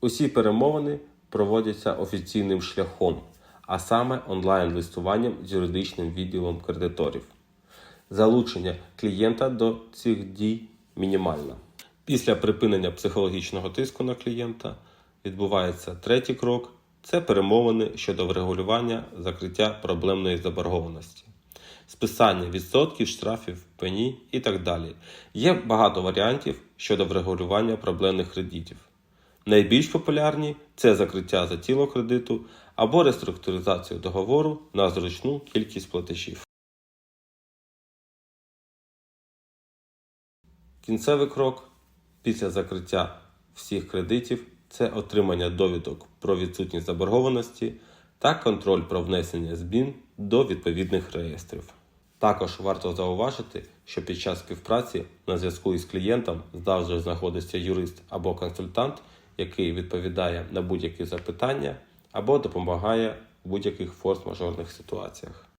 Усі перемовини проводяться офіційним шляхом, а саме онлайн-листуванням з юридичним відділом кредиторів. Залучення клієнта до цих дій мінімальне. Після припинення психологічного тиску на клієнта відбувається третій крок це перемовини щодо врегулювання закриття проблемної заборгованості, списання відсотків, штрафів, пені і так далі. Є багато варіантів щодо врегулювання проблемних кредитів. Найбільш популярні це закриття за тіло кредиту або реструктуризацію договору на зручну кількість платежів. Кінцевий крок після закриття всіх кредитів це отримання довідок про відсутність заборгованості та контроль про внесення змін до відповідних реєстрів. Також варто зауважити, що під час співпраці на зв'язку із клієнтом завжди знаходиться юрист або консультант, який відповідає на будь-які запитання або допомагає в будь-яких форс-мажорних ситуаціях.